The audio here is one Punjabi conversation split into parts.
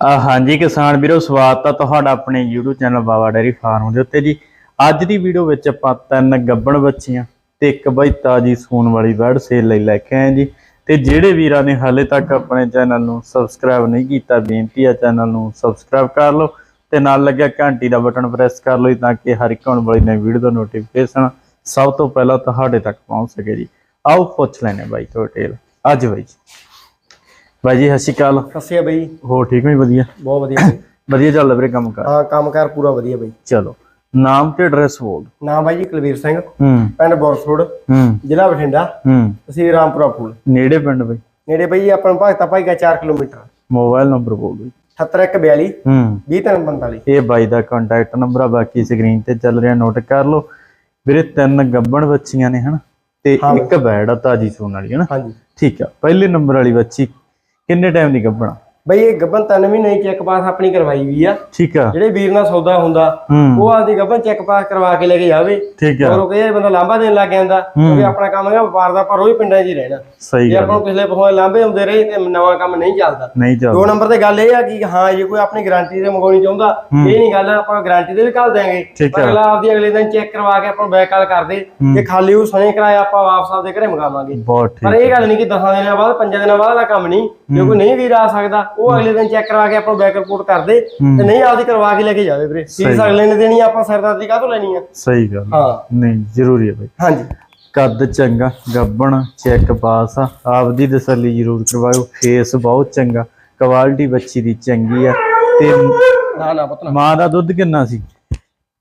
ਹਾਂਜੀ ਕਿਸਾਨ ਵੀਰੋ, ਸਵਾਗਤ ਆ ਤੁਹਾਡਾ ਆਪਣੇ YouTube channel Baba dairy farm ਦੇ ਉੱਤੇ ਜੀ। ਅੱਜ ਦੀ ਵੀਡੀਓ ਵਿੱਚ ਆਪਾਂ ਤਿੰਨ ਗੱਬਣ ਬੱਚੀਆਂ ਤੇ ਇੱਕ ਬਾਈ ਤਾਜੀ ਸੂਣ ਵਾਲੀ ਬਰਡ ਸੇਲ ਲਈ ਲੈ ਕੇ ਆਏ ਜੀ। ਤੇ ਜਿਹੜੇ ਵੀਰਾਂ ਨੇ ਹਾਲੇ ਤੱਕ ਆਪਣੇ ਚੈਨਲ ਨੂੰ ਸਬਸਕ੍ਰਾਈਬ ਨਹੀਂ ਕੀਤਾ, ਬੇਨਤੀ ਆ ਚੈਨਲ ਨੂੰ ਸਬਸਕ੍ਰਾਈਬ ਕਰ ਲਓ ਤੇ ਨਾਲ ਲੱਗਿਆ ਘੰਟੀ ਦਾ ਬਟਨ ਪ੍ਰੈਸ ਕਰ ਲਓ ਤਾਂ ਕਿ ਹਰ ਇੱਕ ਆਉਣ ਵਾਲੀ ਨਵੀਂ ਵੀਡੀਓ ਦਾ ਨੋਟੀਫਿਕੇਸ਼ਨ ਸਭ ਤੋਂ ਪਹਿਲਾਂ ਤੁਹਾਡੇ ਤੱਕ ਪਹੁੰਚ ਸਕੇ ਜੀ। ਆਓ ਪੁੱਛ ਲੈਣੇ ਬਾਈ ਤੋਂ ਡਿਟੇਲ ਅੱਜ ਬਾਈ ਜੀ। ਬਾਈ ਜੀ ਸਤਿ ਸ਼੍ਰੀ ਅਕਾਲ। ਕੱਸਿਆ ਬਈ ਹੋ ਠੀਕ ਹੋ ਜੀ ਵਧੀਆ? ਬਹੁਤ ਵਧੀਆ ਬਈ। ਵਧੀਆ ਚੱਲਦਾ ਵੀਰੇ ਕੰਮ ਕਰ। ਹਾਂ ਕੰਮਕਾਰ ਪੂਰਾ ਵਧੀਆ ਬਈ। ਚਲੋ ਨਾਮ ਤੇ ਐਡਰੈਸ ਬੋਲ ਨਾਮ ਬਾਈ ਜੀ ਕੁਲਵੀਰ ਸਿੰਘ। ਹੂੰ। ਪਿੰਡ ਬੋਰਸਫੋਰਡ ਹੂੰ। ਜ਼ਿਲ੍ਹਾ ਬਠਿੰਡਾ। ਹੂੰ। ਤਹਿਸੀਲ ਰਾਮਪੁਰਾ ਫੂਲ। ਨੇੜੇ ਪਿੰਡ ਬਈ। ਨੇੜੇ ਬਈ ਆਪਾਂ ਨੂੰ ਭਗਤਾ ਭਾਈ ਦਾ 4 ਕਿਲੋਮੀਟਰ। ਮੋਬਾਈਲ ਨੰਬਰ ਬੋਲ ਬਈ 7142 ਹੂੰ। 2345 ਇਹ ਬਾਈ ਦਾ ਕੰਟੈਕਟ ਨੰਬਰ ਆ ਬਾਕੀ ਸਕਰੀਨ ਤੇ ਚੱਲ ਰਿਹਾ ਨੋਟ ਕਰ ਲਓ। ਵੀਰੇ ਤਿੰਨ ਗੱਬਣ ਬੱਚੀਆਂ ਨੇ ਹਨ? ਤੇ। ਇੱਕ ਬੈੜ ਆ ਤਾਜੀ ਸੂਣ ਵਾਲੀ ਹੈ ਨਾ ਹਾਂਜੀ। ਠੀਕ ਆ ਪਹਿਲੇ ਨੰਬਰ ਵਾਲੀ ਬੱਚੀ ਕਿੰਨੇ ਟਾਈਮ ਦੀ ਗੱਬਣ ਬਈ ਇਹ ਗੱਬਨ ਤਿੰਨ ਮਹੀਨੇ ਦੀ ਚੈੱਕ ਪਾਸ ਆਪਣੀ ਕਰਵਾਈ ਵੀ ਆ। ਠੀਕ ਆ। ਜਿਹੜੇ ਵੀਰ ਨਾਲ ਸੌਦਾ ਹੁੰਦਾ ਹੂੰ। ਉਹ ਆਪਦੀ ਗੱਬਨ ਚੈੱਕ ਪਾਸ ਕਰਵਾ ਕੇ ਲੈ ਕੇ ਜਾਵੇ। ਠੀਕ ਆ। ਉਹ ਕਹੇ ਬੰਦਾ ਲਾਂਭਾ ਦੇਣ ਲੱਗ ਜਾਂਦਾ। ਕਿਉਂਕਿ ਆਪਣਾ ਕੰਮ ਹੈਗਾ ਵਪਾਰ ਦਾ ਪਰ ਉਹ ਵੀ ਪਿੰਡਾਂ 'ਚ ਹੀ ਰਹਿਣਾ। ਸਹੀ ਜੇ ਆਪਾਂ ਪਿਛਲੇ ਪਖੋਏ ਲਾਂਭੇ ਹੁੰਦੇ ਰਹੇ ਤੇ ਨਵਾਂ ਕੰਮ ਨਹੀਂ ਚੱਲਦਾ। ਨਹੀਂ ਚੱਲ ਦੋ ਨੰਬਰ ਤੇ ਗੱਲ ਇਹ ਆ ਕਿ ਹਾਂ ਜੇ ਕੋਈ ਆਪਣੀ ਗਾਰੰਟੀ ਤੇ ਮੰਗਾਉਣੀ ਚਾਹੁੰਦਾ ਇਹ ਨਹੀਂ ਗੱਲ ਆਪਾਂ ਗਾਰੰਟੀ ਤੇ ਵੀ ਦਿਆਂਗੇ। ਠੀਕ ਪਰ। ਅਗਲਾ ਆਪਦੀ ਅਗਲੇ ਦਿਨ ਚੈੱਕ ਕਰਵਾ ਕੇ ਆਪਾਂ ਬੈਕ ਕਾਲ ਕਰਦੇ ਜੇ ਖਾਲੀ ਉਹ ਸਣੇ ਕਰਾਇਆ ਆਪਾਂ ਵਾਪਸ ਆਪਦੇ ਘਰੇ ਮੰਗਾਵਾਂਗੇ। ਬਹੁਤ ਪਰ ਇਹ ਗੱਲ ਨਹੀਂ ਕਿ 10 ਦਿਨਾਂ ਬਾਅਦ 5 ਦਿਨਾਂ ਬਾਅਦ ਦਾ ਕੰਮ ਨਹੀਂ। ਜੇ ਕੋਈ ਨਹੀਂ ਵੀਰ ਆ ਸਕਦਾ ਉਹ ਅਗਲੇ ਦਿਨ ਚੈੱਕ ਕਰਵਾ ਕੇ ਆਪਾਂ ਬੈਕ ਰਿਪੋਰਟ ਕਰਦੇ ਤੇ ਨਹੀਂ ਆਪਦੀ ਕਰਵਾ ਕੇ ਲੈ ਕੇ ਜਾਵੇ ਵੀਰੇ। ਫੀਸ ਅਗਲੇ ਨੇ ਦੇਣੀ ਆਪਾਂ ਸਰਦਾਰੀ ਕਾਹਤੋਂ ਲੈਣੀ ਆ? ਸਹੀ ਗੱਲ। ਹਾਂ। ਨਹੀਂ ਜ਼ਰੂਰੀ ਹੈ ਬਈ। ਹਾਂਜੀ। ਕੱਦ ਚੰਗਾ ਗੱਬਣ ਚੈੱਕ ਪਾਸ ਆ। ਆਪਦੀ ਤਸੱਲੀ ਜ਼ਰੂਰ ਕਰਵਾਇਓ। ਫੇਸ ਬਹੁਤ ਚੰਗਾ। ਕੁਆਲਿਟੀ ਬੱਚੀ ਦੀ ਚੰਗੀ ਆ। ਤੇ ਨਾ ਨਾ ਪੁੱਤ ਨਾ। ਮਾਂ ਦਾ ਦੁੱਧ ਕਿੰਨਾ ਸੀ?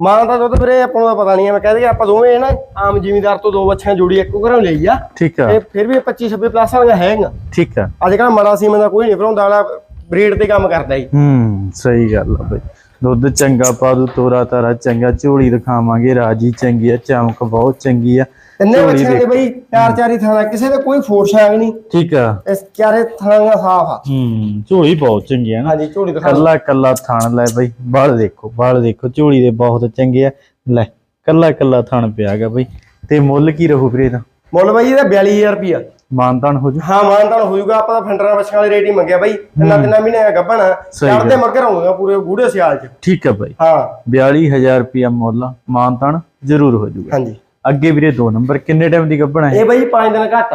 ਮਾਂ ਦਾ ਦੁੱਧ ਵੀਰੇ ਆਪਾਂ ਨੂੰ ਪਤਾ ਨਹੀਂ ਆ ਮੈਂ ਕਹਿੰਦੇ ਆਪਾਂ ਦੋਵੇਂ ਨਾ ਆਮ ਜ਼ਿਮੀਦਾਰ ਤੋਂ ਦੋ ਬੱਚਿਆਂ ਜੋੜੀ ਇੱਕੋ ਘਰੋਂ ਲਈ ਆ। ਠੀਕ ਆ। ਤੇ ਫਿਰ ਵੀ 25 26 ਪਲੱਸ ਵਾਲੀਆਂ ਹੈਗੀਆਂ। ਠੀਕ ਆ। ਅੱਜ ਕੱਲ੍ਹ ਮੜਾ ਸੀਮਨ ਦਾ ਕੋਈ ਨਹੀਂ ਭਰਾਉਂਦਾ ਵਾਲਾ ਬਰੀਡ ਤੇ ਕੰਮ ਕਰਦਾ ਜੀ। ਹੂੰ ਸਹੀ ਗੱਲ ਆ ਬਈ। ਦੁੱਧ ਚੰਗਾ ਪਾ ਦੂ ਤੋਰਾ ਤਾਰਾ ਚੰਗਾ ਝੋਲੀ ਦਿਖਾਵਾਂਗੇ ਰਾਜੀ ਚੰਗੀ ਆ ਚਮਕ ਬਹੁਤ ਚੰਗੀ ਆ। ਤਿੰਨੇ ਬੱਚਿਆਂ ਦੇ ਬਈ ਚਾਰ ਚਾਰ ਹੀ ਥਾਣਾ ਕਿਸੇ ਦੇ ਕੋਈ ਫੋਰਸ ਹੈ ਨਹੀਂ। ਠੀਕ ਆ। ਇਸ ਚਾਰੇ ਥਾਣਾ ਸਾਫ਼ ਆ। ਹੂੰ ਝੋਲੀ ਬਹੁਤ ਚੰਗੀ ਆ ਨਾ। ਹਾਂਜੀ ਝੋਲੀ ਦਿਖਾ ਕੱਲਾ ਕੱਲਾ ਥਣ ਲੈ ਬਈ ਬਾਲ ਦੇਖੋ ਬਾਲ ਦੇਖੋ ਝੋਲੀ ਦੇ ਬਹੁਤ ਚੰਗੇ ਆ। ਲੈ ਕੱਲਾ ਕੱਲਾ ਥਣ ਪਿਆਗਾ ਬਈ। ਤੇ ਮੁੱਲ ਕੀ ਰਹੂ ਵੀਰੇ ਦਾ ਮੁੱਲ ਬਾਈ ਇਹਦਾ 42000 ਰੁਪਿਆ ਮਾਨਤਾਨ ਹੋ ਜੂ। ਹਾਂ ਮਾਨਤਾਨ ਹੋ ਜਾਊਗਾ ਆਪਾਂ ਤਾਂ ਫੰਡਰਾਂ ਬੱਚਿਆਂ ਵਾਲੇ ਰੇਟ ਹੀ ਮੰਗਿਆ ਬਾਈ। ਤਿੰਨਾਂ ਤਿੰਨਾਂ ਮਹੀਨੇ ਦਾ ਗੱਭਣ ਚੜਦੇ ਮੱਗਰ ਆਉਂਗਾ ਪੂਰੇ ਗੂੜੇ ਸਿਆਲ ਚ। ਠੀਕ ਆ ਬਈ। ਹਾਂ। 42000 ਰੁਪਿਆ ਮੁੱਲ ਮਾਨਤਾਨ ਜ਼ਰੂਰ ਹੋ ਜੂਗਾ। ਹਾਂਜੀ। ਅੱਗੇ ਵੀਰੇ ਦੋ ਨੰਬਰ ਕਿੰਨੇ ਟਾਈਮ ਦੀ ਗੱਭਣਾ ਹੈ ਇਹ? ਬਾਈ 5 ਦਿਨ ਘੱਟ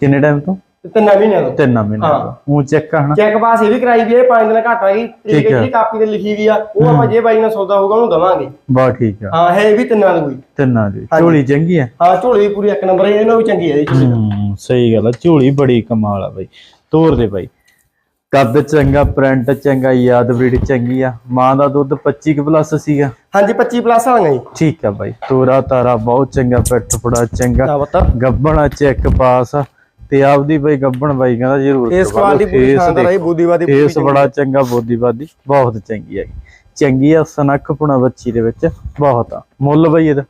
ਕਿੰਨੇ ਟਾਈਮ ਤੇ? ਤਿੰਨਾਂ ਮਹੀਨਿਆਂ ਤੋਂ? ਤਿੰਨ ਮਹੀਨੇ ਹਾਂ। ਦਾ ਉਹ ਚੈੱਕ ਹਨਾ? ਚੈੱਕ ਪਾਸ ਇਹ ਵੀ ਕਰਾਈ ਵੀ ਇਹ 5 ਦਿਨ ਘੱਟ ਆ ਤਰੀਕ ਠੀਕ ਆ। ਜਿਹੜੀ ਕਾਪੀ ਤੇ ਲਿਖੀ ਵੀ ਆ ਉਹ ਆਪਾਂ ਜੇ ਬਾਈ ਨਾਲ ਸੌਦਾ ਹੋਊਗਾ ਉਹਨੂੰ ਦਵਾਂਗੇ। ਬਹੁਤ ਠੀਕ ਆ। ਹਾਂ ਹੈ ਵੀ ਤਿੰਨਾਂ ਦੀ ਹੋਈ ਤਿੰਨਾਂ ਦੀ। ਝੋਲੀ ਚੰਗੀ ਆ? ਹਾਂ ਝੋਲੀ ਵੀ ਪੂਰੀ ਇੱਕ ਨੰਬਰ ਹੈ ਇਹਨਾਂ ਵੀ ਚੰਗੀ ਹੈ ਇਹਦੀ ਝੋਲੀ। ਹੂੰ ਸਹੀ ਗੱਲ ਆ। ਝੋਲੀ ਬੜੀ ਕਮਾਲ ਆ ਬਈ। ਤੋਰ ਦੇ ਬਾਈ। ਕੱਦ ਚੰਗਾ ਪ੍ਰਿੰਟ ਚੰਗਾ ਯਾਦ ਬਰੀਡ ਚੰਗੀ ਆ। ਮਾਂ ਦਾ ਦੁੱਧ 25 ਪਲੱਸ ਸੀਗਾ। ਹਾਂਜੀ 25 ਪਲੱਸ ਵਾਲੀਆਂ ਜੀ। ਠੀਕ ਆ ਬਾਈ। ਤੋਰਾ ਤਾਰਾ ਬਹੁਤ ਚੰਗਾ ਪਿੱਠ ਫੜਾ ਚੰਗਾ। ਬਤਾ ਗੱਬਣਾ ਚੈੱਕ ਪਾਸ ਆ। ਤੇ ਆਪਦੀ ਬਈ ਗੱਬਣ ਬਾਈ ਕਹਿੰਦਾ ਜ਼ਰੂਰ ਇਸ। ਕੁਆਲਿਟੀ ਪੂਰੀ ਸ਼ਾਨਦਾਰ ਹੈ ਬੁੱਧੀਵਾਦੀ ਪੂਰੀ ਫੇਸ ਬੜਾ ਚੰਗਾ ਬੋਦੀਵਾਦੀ ਬਹੁਤ ਚੰਗੀ ਹੈ ਚੰਗੀ ਆ ਸਨੱਖ ਪੁਣਾ ਬੱਚੀ ਦੇ ਵਿੱਚ ਬਹੁਤ ਆ। ਮੁੱਲ ਬਈ ਇਹਦਾ।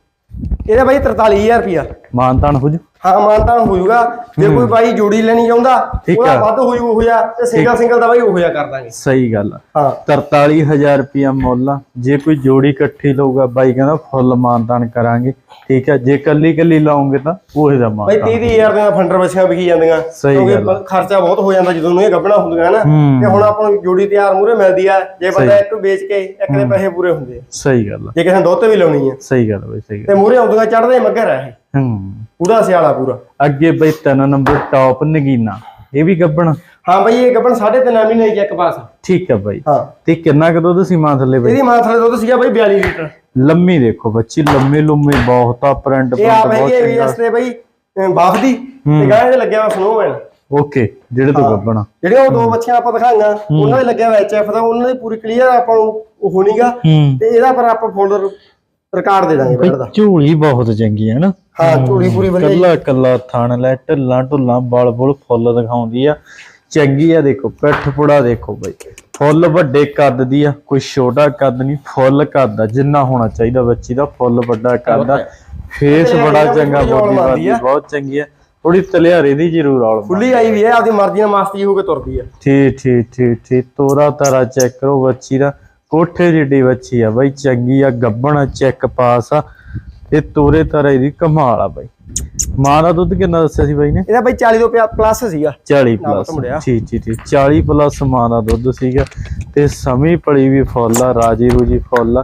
ਇਹਦਾ ਬਾਈ 43000 ਰੁਪਿਆ ਮਾਨਤਾਨ ਹੋ ਜੂ। ਹਾਂ ਮਾਨਤਾ ਹੋ ਜਾਊਗਾ। ਜੇ ਕੋਈ ਬਾਈ ਜੋੜੀ ਲੈਣੀ ਚਾਹੁੰਦਾ ਠੀਕ ਉਹਦਾ ਆ। ਵੱਧ ਹੋ ਜੂ ਉਹ ਜਾ ਤੇ ਸਿੰਗਲ ਸਿੰਗਲ ਦਾ ਬਾਈ ਉਹ ਜਾ ਕਰ ਦਾਂਗੇ। ਸਹੀ ਗੱਲ ਆ। ਹਾਂ। 43000 ਰੁਪਿਆ ਮੁੱਲ ਆ। ਜੇ ਕੋਈ ਜੋੜੀ ਇਕੱਠੀ ਲਊਗਾ ਬਾਈ ਕਹਿੰਦਾ ਫੁੱਲ ਮਾਨਤਾਨ ਕਰਾਂਗੇ। ਠੀਕ ਹੈ ਜੇ ਕੱਲੀ ਕੱਲੀ ਲਾਉਂਗੇ ਤਾਂ ਉਹੇ ਦਾ ਬਾਈ ਮਾਨਤਾਨ 30000 ਦੀਆਂ ਫੰਡਰ ਬੱਚੀਆਂ ਵਿਕੀ ਜਾਂਦੀਆਂ। ਸਹੀ ਕਿਉਂਕਿ ਗੱਲ ਆ। ਖਰਚਾ ਬਹੁਤ ਹੋ ਜਾਂਦਾ ਜਦੋਂ ਨੂੰ ਇਹ ਗੱਭਣਾ ਹੁੰਦੀਆਂ ਨਾ। ਹੂੰ। ਤੇ ਹੁਣ ਆਪਾਂ ਨੂੰ ਜੋੜੀ ਤਿਆਰ ਮੂਰੇ ਮਿਲਦੀ ਆ। ਜੇ ਬੰਦਾ ਇੱਕ ਵੇਚ ਕੇ ਇੱਕ ਦੇ ਪੈਸੇ ਪੂਰੇ ਹੁੰਦੇ ਆ। ਸਹੀ ਗੱਲ ਆ। ਜੇ ਕਿਸੇ ਨੇ ਦੁੱਧ ਵੀ ਲਾਉਣੀ ਆ। ਸਹੀ ਗੱਲ ਆ ਬਈ ਸਹੀ ਗੱਲ ਤੇ ਮੂਰੇ ਆਉਂਦੀਆਂ ਚੜਦੇ ਮੱਗਰ ਆ ਇਹ। ਹੂੰ। ਪੂਰਾ ਸਿਆਲਾ ਪੂਰਾ। ਅੱਗੇ ਬਈ ਤਿੰਨ ਨੰਬਰ ਟੌਪ ਨਗੀਨਾ। ਇਹ ਵੀ ਗੱਬਣ? ਹਾਂ ਬਾਈ ਇਹ ਗੱਭਣ 3.5 ਮਹੀਨੇ ਦੀ ਇੱਕ ਪਾਸ। ਠੀਕ ਹੈ ਬਾਈ। ਹਾਂ। ਤੇ ਕਿੰਨਾ ਕੁ ਦੁੱਧ ਸੀ ਮਾਂ ਥੱਲੇ ਬਈ? ਇਹਦੀ ਮਾਂ ਥਲੇ ਦੁੱਧ ਸੀਗਾ ਬਾਈ 42 ਲੀਟਰ। ਲੰਮੀ ਦੇਖੋ ਬੱਚੀ ਲੰਮੀ ਲੰਮੀ ਬਹੁਤ ਆ ਪ੍ਰਿੰਟ ਇਹ ਆਪ ਬਹੁਤ ਹੈਗੀ ਵੀ ਇਸ ਤੇ ਬਈ ਅਹ ਬਾਫ ਦੀ। ਤੇ ਗਾਂ ਦੇ ਲੱਗਿਆ ਵਾ ਸਨੋਵੈਨ ਓਕੇ ਜਿਹੜੇ ਤੋਂ ਗੱਬਣਾ ਜਿਹੜੇ ਉਹ ਦੋ ਬੱਚਿਆਂ ਆਪਾਂ ਦਿਖਾਈਆਂ ਉਹਨਾਂ ਦੇ ਲੱਗਿਆ ਵਾ ਐਚਐਫ ਦਾ ਉਹਨਾਂ ਦੀ ਪੂਰੀ ਕਲੀਅਰ ਆਪਾਂ ਨੂੰ ਹੋਣੀਗਾ। ਤੇ ਇਹਦਾ ਪਰ ਆਪਾਂ ਫੋਲਡਰ ਰਿਕਾਰਡ ਦੇ ਦਾਂਗੇ ਬੈਠ ਦਾ ਝੋਲੀ ਬਹੁਤ ਚੰਗੀ ਹੈ ਨਾ। ਹਾਂ ਝੋਲੀ ਪੂਰੀ ਵਧੀਆ। ਕੱਲਾ ਕੱਲਾ ਥਣ ਲੈ ਢੱਲਾਂ ਢੁੱਲਾਂ ਬਲ ਬੁਲ ਫੁੱਲ ਦਿਖਾਉਂਦੀ ਆ। ਚੰਗੀ ਆ ਦੇਖੋ ਪਿੱਠ ਪੁੜਾ ਦੇਖੋ ਬਈ। ਫੁੱਲ ਵੱਡੇ ਕੱਦ ਦੀ ਆ ਕੋਈ ਛੋਟਾ ਕੱਦ ਨਹੀਂ ਫੁੱਲ ਕੱਦ ਆ ਜਿੰਨਾ ਹੋਣਾ ਚਾਹੀਦਾ ਬੱਚੀ ਦਾ ਫੁੱਲ ਵੱਡਾ ਕੱਦ ਆ। ਫੇਸ ਬੜਾ ਚੰਗਾ ਬੋਡੀ ਆ। ਬਹੁਤ ਚੰਗੀ ਆ। ਥੋੜੀ ਤਲਿਆਰੇ ਦੀ ਜ਼ਰੂਰ ਔਲ ਫੁੱਲੀ ਆਈ ਵੀ ਹੈ ਆਪਦੀ ਮਰਜ਼ੀ ਨਾਲ ਮਸਤੀ ਹੋ ਕੇ ਤੁਰਦੀ ਆ। ਠੀਕ ਠੀਕ ਠੀਕ ਠੀਕ। ਤੋਰਾ ਤਾਰਾ ਚੈੱਕ ਕਰੋ ਬੱਚੀ ਦਾ। ਕੋਠੇ ਜਿੱਡੀ ਬੱਚੀ ਆ ਬਾਈ ਚੰਗੀ ਆ ਗੱਬਣ ਚੈੱਕ ਪਾਸ ਆ। ਇਹ ਤੋਰੇ ਤਾਰੇ ਦੀ ਕਮਾਲ ਆ ਬਾਈ। ਮਾਂ ਦਾ ਦੁੱਧ ਕਿੰਨਾ ਦੱਸਿਆ ਸੀ ਬਾਈ ਨੇ? ਇਹਦਾ ਬਾਈ 40 ਤੋਂ ਪਲੱਸ ਸੀਗਾ। 40 ਨਾ ਪਲੱਸ। ਜੀ ਜੀ ਜੀ 40 ਪਲੱਸ ਮਾਂ ਦਾ ਦੁੱਧ ਸੀਗਾ ਤੇ ਸਮੀ ਪਲੀ ਵੀ ਫੁੱਲ ਆ ਰਾਜੀ ਰੂਜੀ ਫੁੱਲ ਆ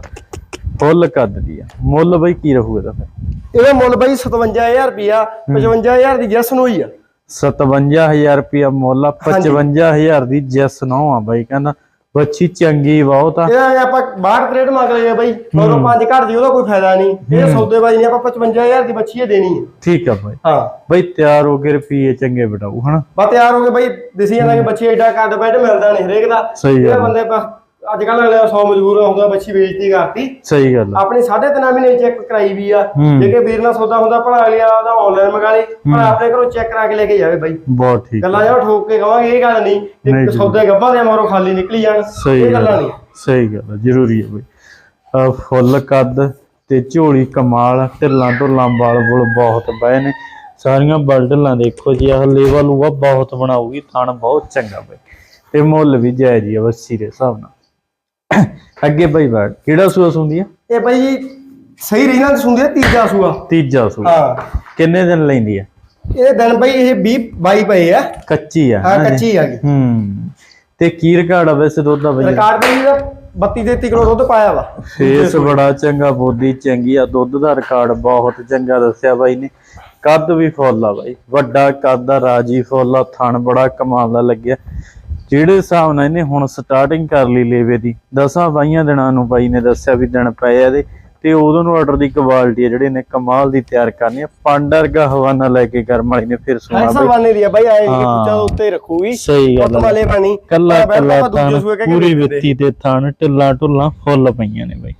ਫੁੱਲ ਕੱਦ ਦੀ ਆ। ਮੁੱਲ ਬਾਈ ਕੀ ਰਹੂ ਇਹਦਾ ਫਿਰ? ਇਹਦਾ ਮੁੱਲ ਬਾਈ 57000 ਰੁਪਿਆ 55000 ਦੀ ਜੈਸਨ ਹੋਈ ਆ। 57000 ਰੁਪਿਆ ਮੁੱਲ ਆ 55000 ਦੀ ਜੈਸ ਨੋ ਆ ਬਾਈ ਕਹਿੰਦਾ ਬੱਚੀ ਚੰਗੀ ਬਹੁਤ ਆ। ਇਹਦਾ ਜੇ ਆਪਾਂ 62 ਤਰੇਡ ਮੰਗ ਲਈਏ ਬਾਈ ਮਗਰੋਂ ਪੰਜ ਘੱਟ ਦੀ ਉਹਦਾ ਕੋਈ ਫਾਇਦਾ ਨਹੀਂ। ਇਹ ਸੌਦੇਬਾਜ਼ੀ ਨਹੀਂ ਆਪਾਂ 55000 ਦੀ ਬੱਚੀ ਇਹ ਦੇਣੀ ਹੈ। ਠੀਕ ਆ ਬਾਈ। ਹਾਂ। ਬਾਈ ਤਿਆਰ ਹੋ ਕੇ ਰੁਪਈਏ ਚੰਗੇ ਬਟਾਉ ਹਨਾ? ਬਾ ਤਿਆਰ ਹੋ ਗਏ ਬਾਈ ਦਿਸੀ ਜਾਂਦਾ ਕਿ ਬੱਚੀ ਐਡਾ ਕੱਦ ਬੈਠ ਮਿਲਦਾ ਨਹੀਂ ਹਰੇਕ ਦਾ। ਸਹੀ ਇਹ ਆ, ਬੰਦੇ ਬਸ ਅੱਜ ਕੱਲ ਅਗਲੇ 100 ਮਜਬੂਰ ਹੁੰਦਾ ਬੱਚੀ ਵੇਚਤੀ ਕਰਤੀ। ਸਹੀ ਗੱਲ। ਆਪਣੀ 3.5 ਮਹੀਨੇ ਚੈੱਕ ਕਰਾਈ ਵੀ ਆ। ਜੇ ਕਿ ਵੀਰ ਨਾਲ ਸੌਦਾ ਹੁੰਦਾ ਭਲਾ ਅਗਲੀ ਵਾਲਾ ਦਾ ਆਨਲਾਈਨ ਮੰਗਾ ਲਈ ਪਰ ਆਪਣੇ ਘਰੋਂ ਚੈੱਕ ਕਰਾ ਕੇ ਲੈ ਕੇ ਜਾਵੇ ਬਾਈ। ਬਹੁਤ ਠੀਕ ਗੱਲਾਂ ਜਿਹਾ ਠੋਕ ਕੇ ਕਵਾਂਗੇ ਇਹ ਗੱਲ ਨਹੀਂ। ਜੀ। ਸੌਦੇ ਗੱਭਾ ਦੇ ਮਗਰੋਂ ਖਾਲੀ ਨਿਕਲੀ ਜਾਣ। ਇਹ ਗੱਲ ਨਹੀਂ। ਸਹੀ ਗੱਲ ਜ਼ਰੂਰੀ ਹੈ ਬਈ। ਫੁੱਲ ਕੱਦ ਤੇ ਝੋਲੀ ਕਮਾਲ ਢਿੱਲਾਂ ਢੁੱਲਾਂ ਵਾਲ ਬੁਲ ਬਹੁਤ ਬਏ ਨੇ। ਸਾਰੀਆਂ ਬਲਡਲਾਂ ਦੇਖੋ ਜੀ ਆਹ ਲੇਵਲ ਉਹ ਬਹੁਤ ਬਣਾਉਗੀ ਥਣ ਬਹੁਤ ਚੰਗਾ ਬਈ। ਤੇ ਮੁੱਲ ਵੀ ਜਾਇਜ਼ ਹੀ ਆ ਬੱਸੀ ਦੇ ਹਿਸਾਬ ਨਾਲ। ਅੱਗੇ ਬਈ ਬਾੜ ਕਿਹੜਾ ਸੂਆ ਸੁੰਦੀ ਆ? ਇਹ ਜੀ ਸਹੀ ਰਹਿਣਾ ਤੇ ਸੁਣਦੇ ਤੀਜਾ ਸੂਆ। ਤੀਜਾ ਸੂਆ। ਹਾਂ। ਕਿੰਨੇ ਦਿਨ ਲੈਂਦੀ ਆ? ਇਹ ਦਿਨ ਬਾਈ ਇਹ 20 22 ਪਏ ਆ। ਕੱਚੀ ਆ। ਹਾਂ? ਕੱਚੀ ਆ ਗਈ ਹੂੰ। ਤੇ ਕੀ ਰਿਕਾਰਡ ਆ ਵੈਸੇ ਦੁੱਧ ਦਾ ਬਈ। ਰਿਕਾਰਡ ਬਾਈ ਇਹਦਾ 32 33 ਕਿਲੋ ਦੁੱਧ ਪਾਇਆ ਵਾ। ਫੇਸ ਬੜਾ ਚੰਗਾ ਬੋਦੀ ਚੰਗੀ ਆ। ਦੁੱਧ ਦਾ ਰਿਕਾਰਡ ਬਹੁਤ ਚੰਗਾ ਦੱਸਿਆ ਬਾਈ ਨੇ। ਕੱਦ ਵੀ ਫੁੱਲ ਆ ਬਾਈ। ਵੱਡਾ ਕੱਦ ਆ ਰਾਜੀ ਫੁੱਲ ਆ। ਥਣ ਬੜਾ ਕਮਾਲ ਦਾ ਲੱਗਿਆ। ਜਿਹੜੇ ਹਿਸਾਬ ਨਾਲ ਇਹਨੇ ਹੁਣ ਸਟਾਰਟਿੰਗ ਕਰ ਲਈ ਲੇਵੇ ਦੀ ਦਸਾਂ ਬਾਈਆਂ ਦਿਨਾਂ ਨੂੰ ਬਾਈ ਨੇ ਦੱਸਿਆ ਵੀ ਦਿਨ ਪਏ ਆ ਇਹਦੇ ਤੇ ਉਦੋਂ ਨੂੰ ਆਰਡਰ ਦੀ ਕੁਆਲਿਟੀ ਆ ਜਿਹੜੇ ਨੇ ਕਮਾਲ ਦੀ ਤਿਆਰ ਕਰਨੀ ਆ। ਪਾਂਡਰਗਾ ਹਵਾਨਾ ਲੈ ਕੇ ਕਰਮ ਵਾਲੀ ਨੇ ਫਿਰ ਸੁਣਾ ਬਾਈ ਬਾਨੇ ਦੀ ਆ ਬਾਈ ਆਏ ਹਾਂ। ਪੁੱਛਾ ਉੱਤੇ ਹੀ ਰੱਖੂਗੀ ਸਹੀ ਗੱਲ ਵਾਲੇ ਪਾਣੀ। ਕੱਲਾ ਕੱਲਾ ਕੇ ਪੂਰੀ। ਵਿੱਤੀ ਤੇ ਥਣ ਢਿੱਲਾਂ ਢੁੱਲਾਂ ਫੁੱਲ ਪਈਆਂ ਨੇ ਬਾਈ।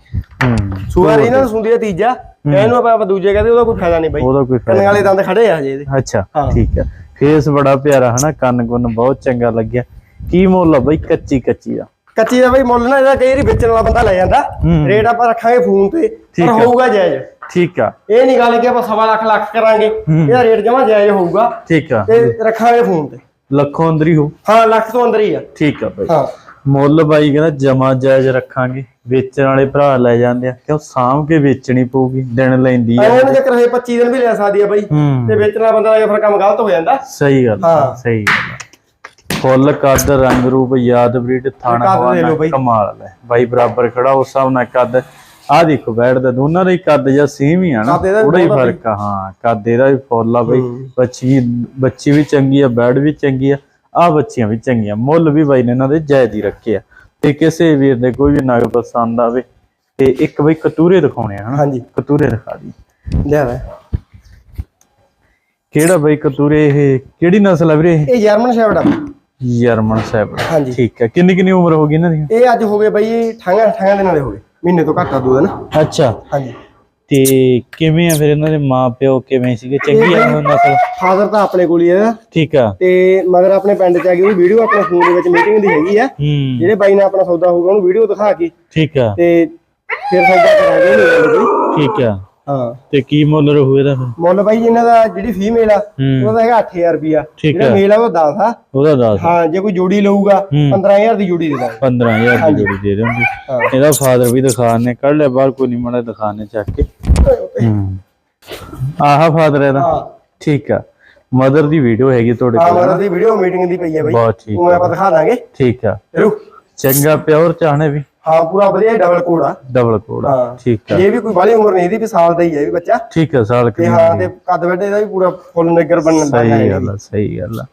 ਹੂੰ। ਸੂਆ ਇਹਨਾਂ ਨੂੰ ਸੁੰਦੀ ਤੀਜਾ ਇਹਨੂੰ ਆਪਾਂ ਆਪਾਂ ਦੂਜੇ ਕਹਿੰਦੇ ਉਹਦਾ ਕੋਈ ਫਾਇਦਾ ਨਹੀਂ ਬਾਈ। ਉਹਦਾ ਕੋਈ ਕੰਨ ਫਾਇਦਾ ਵਾਲੇ ਦੰਦ ਖੜੇ ਆ ਹਜੇ ਇਹਦੇ। ਅੱਛਾ ਹਾਂ। ਠੀਕ ਹੈ ਫੇਸ ਬੜਾ ਪਿਆਰਾ ਹਨਾ ਕੰਨ ਗੁੰਨ ਬਹੁਤ ਚੰਗਾ ਲੱਗਿਆ। ਕੀ ਮੁੱਲ ਆ ਬਈ ਕੱਚੀ ਕੱਚੀ ਦਾ? ਕੱਚੀ ਦਾ ਬਾਈ ਮੁੱਲ ਨਾ ਇਹਦਾ ਕਈ ਵਾਰੀ ਵੇਚਣ ਵਾਲਾ ਬੰਦਾ ਲੈ ਜਾਂਦਾ। ਰੇਟ ਆਪਾਂ ਰੱਖਾਂਗੇ ਫੋਨ ਤੇ ਪਰ। ਹੋਊਗਾ ਜਾਇਜ਼। ਠੀਕ ਆ। ਇਹ ਨਹੀਂ ਗੱਲ ਕਿ ਆਪਾਂ ਸਵਾ ਲੱਖ ਲੱਖ ਕਰਾਂਗੇ ਇਹਦਾ ਰੇਟ ਜਮਾ ਜਾਇਜ਼ ਹੋਊਗਾ। ਠੀਕ ਆ। ਤੇ ਰੱਖਾਂਗੇ ਫੋਨ ਤੇ। ਲੱਖੋਂ ਅੰਦਰ ਹੀ ਹੋ। ਹਾਂ ਲੱਖ ਤੋਂ ਅੰਦਰ ਹੀ ਆ। ਠੀਕ ਆ ਬਈ। ਹਾਂ। ਮੁੱਲ ਬਾਈ ਕਹਿੰਦਾ ਜਮਾ ਜਾਇਜ਼ ਰੱਖਾਂਗੇ। ਵੇਚਣ ਵਾਲੇ ਭਰਾ ਲੈ ਜਾਂਦੇ ਆ। ਕਿਉਂ? ਸਾਂਭ ਕੇ ਵੇਚਣੀ ਪਊਗੀ ਦਿਨ ਲੈਂਦੀ ਆ। ਐਵੇਂ ਜੇਕਰ ਇਹ 25 ਦਿਨ ਵੀ ਲੈ ਸਕਦੀ ਆ ਬਾਈ। ਤੇ ਵੇਚਣ ਵਾਲਾ ਬੰਦਾ ਫਿਰ ਕੰਮ ਗਲਤ ਹੋ ਜਾਂਦਾ। ਸਹੀ ਗੱਲ ਹਾਂ। ਸਹੀ ਗੱਲ। ਫੁੱਲ ਕੱਦ ਰੰਗ ਰੂਪ ਯਾਦ ਬਰੀਡ ਥਾਣਾ ਹਵਾਨਾ। ਕਮਾਲ ਹੈ ਬਾਈ। ਬਰਾਬਰ ਖੜਾ ਉਸ ਹਿਸਾਬ ਨਾਲ ਕੱਦ। ਆ ਦੇਖੋ ਬੈਠਦਾ ਦੋਨਾਂ ਦਾ ਹੀ ਕੱਦ ਜਾਂ ਸੇਮ ਹੀ ਆ ਨਾ। ਥੋੜਾ ਹੀ ਫ਼ਰਕ ਆ ਹਾਂ ਕੱਦ ਇਹਦਾ ਵੀ ਫੁੱਲ ਆ ਬਈ। ਬੱਚੀ ਬੱਚੀ ਵੀ ਚੰਗੀ ਆ ਬੈਡ ਵੀ ਚੰਗੀ ਆ ਆ ਬੱਚੀਆਂ ਵੀ ਚੰਗੀਆਂ। ਮੁੱਲ ਵੀ ਬਾਈ ਨੇ ਇਹਨਾਂ ਦੇ ਜਾਇਜ਼ ਹੀ ਰੱਖੇ ਆ। ਤੇ ਕਿਸੇ ਵੀਰ ਦੇ ਕੋਈ ਵੀ ਨਗ ਪਸੰਦ ਆਵੇ ਤੇ ਇੱਕ ਬਈ ਕਤੂਰੇ ਦਿਖਾਉਣੇ ਆ ਹਾਂਜੀ। ਕਤੂਰੇ ਦਿਖਾ ਦੀ। ਲਿਆ ਵਾ ਕਿਹੜਾ ਬਈ ਕਤੂਰੇ ਇਹ? ਕਿਹੜੀ ਨਸਲ ਆ ਵੀਰੇ ਇਹ? ਇਹ ਜਰਮਨ ਸ਼ੈਫਰਡ ਆ। ਜਰਮਨ ਸਾਹਿਬ। ਹਾਂਜੀ। ਠੀਕ ਹੈ। ਕਿੰਨੀ ਕਿੰਨੀ ਉਮਰ ਹੋ ਗਈ ਇਹਨਾਂ ਦੀ? ਇਹ ਅੱਜ ਹੋ ਗਏ ਬਾਈ ਠਾਂਗਾ ਠਾਂਗਾ ਦੇ ਨਾਲੇ ਹੋ ਗਏ। ਮਹੀਨੇ ਤੋਂ ਘੱਟ ਆ ਦੋ ਦਿਨ। ਅੱਛਾ। ਹਾਂਜੀ। ਤੇ ਕਿਵੇਂ ਆ ਫਿਰ ਇਹਨਾਂ ਦੇ ਮਾਪਿਓ? ਕਿਵੇਂ ਸੀਗੇ? ਚੰਗੀ ਆ ਉਹ ਨਸਲ? ਫਾਦਰ ਤਾਂ ਆਪਣੇ ਕੋਲ ਹੀ ਆ। ਠੀਕ ਆ। ਤੇ ਮਗਰ ਆਪਣੇ ਪਿੰਡ ਚ ਆ ਗਈ। ਉਹ ਵੀਡੀਓ ਆਪਣੇ ਫੋਨ ਦੇ ਵਿੱਚ ਮੀਟਿੰਗ ਦੀ ਹੈਗੀ ਆ। ਜਿਹੜੇ ਬਾਈ ਨਾਲ ਆਪਣਾ ਸੌਦਾ ਹੋਊਗਾ ਉਹਨੂੰ ਵੀਡੀਓ ਦਿਖਾ ਕੇ। ਠੀਕ ਆ। ਤੇ ਫਿਰ ਸੌਦਾ ਕਰਾਂਗੇ। ਠੀਕ ਆ। ਹਾਂ। ਤੇ ਕੀ ਮੁੱਲ ਰਹੂ ਇਹਦਾ ਫਿਰ? ਮੁੱਲ ਬਾਈ ਇਹਨਾਂ ਦਾ ਜਿਹੜੀ ਫੀਮੇਲ ਆ ਹੂੰ। ਉਹਦਾ ਹੈਗਾ 8000 ਰੁਪਿਆ ਠੀਕ ਜਿਹੜਾ ਆ। ਮੇਲ ਆ ਉਹ 10 ਆ। ਉਹਦਾ ਦੱਸ। ਹਾਂ ਜੇ ਕੋਈ ਜੋੜੀ ਲਊਗਾ ਹੂੰ। 15000 ਦੀ ਜੋੜੀ ਦੇ ਦਾਂਗੇ। 15000 ਦੀ ਜੋੜੀ ਦੇ ਹਾਂ। ਇਹਦਾ ਫਾਦਰ ਵੀ ਦਿਖਾਣੇ ਕੱਢ ਲਿਆ ਬਾਹਰ ਕੋਈ ਨਹੀਂ ਮੜਾ ਦਿਖਾਣੇ ਚੱਕ ਕੇ। ਹੂੰ। ਆਹਾ ਫਾਦਰ ਇਹਦਾ। ਹਾਂ। ਠੀਕ ਆ। ਮਦਰ ਦੀ ਵੀਡੀਓ ਹੈਗੀ ਤੁਹਾਡੇ ਹਾਂ ਕੋਲ ਮਦਰ ਦੀ ਵੀਡੀਓ ਮੀਟਿੰਗ ਦੀ ਪਈ ਹੈ ਬਾਈ। ਬਹੁਤ ਠੀਕ ਉਹ ਆਪਾਂ ਦਿਖਾ ਦਾਂਗੇ। ਠੀਕ ਆ। ਚੰਗਾ ਪਿਓਰ ਚਾਹਣੇ ਵੀ। ਹਾਂ ਪੂਰਾ ਵਧੀਆ ਡਬਲ ਕੋਡ ਆ। ਡਬਲ ਕੋੜਾ ਹਾਂ। ਠੀਕ ਆ। ਇਹ ਵੀ ਕੋਈ ਬਾਲੀ ਉਮਰ ਨਹੀਂ ਇਹਦੀ ਵੀ ਸਾਲ ਦਾ ਹੀ ਹੈ ਇਹ ਵੀ ਬੱਚਾ। ਠੀਕ ਆ ਸਾਲ ਕਿ ਹਾਂ ਤੇ ਕੱਦ ਵੱਡੇ ਦਾ ਵੀ ਪੂਰਾ ਫੁੱਲ ਨਗਰ ਬਣਨ ਦਾ ਸਹੀ ਗੱਲ ਆ ਸਹੀ ਗੱਲ ਆ।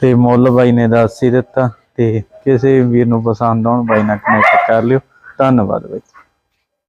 ਤੇ ਮੁੱਲ ਬਾਈ ਨੇ ਦੱਸ ਹੀ ਦਿੱਤਾ ਤੇ ਕਿਸੇ ਵੀਰ ਨੂੰ ਪਸੰਦ ਆਉਣ ਬਾਈ ਨਾਲ ਕਨੈਕਟ ਕਰ ਲਿਓ। ਧੰਨਵਾਦ ਬਾਈ।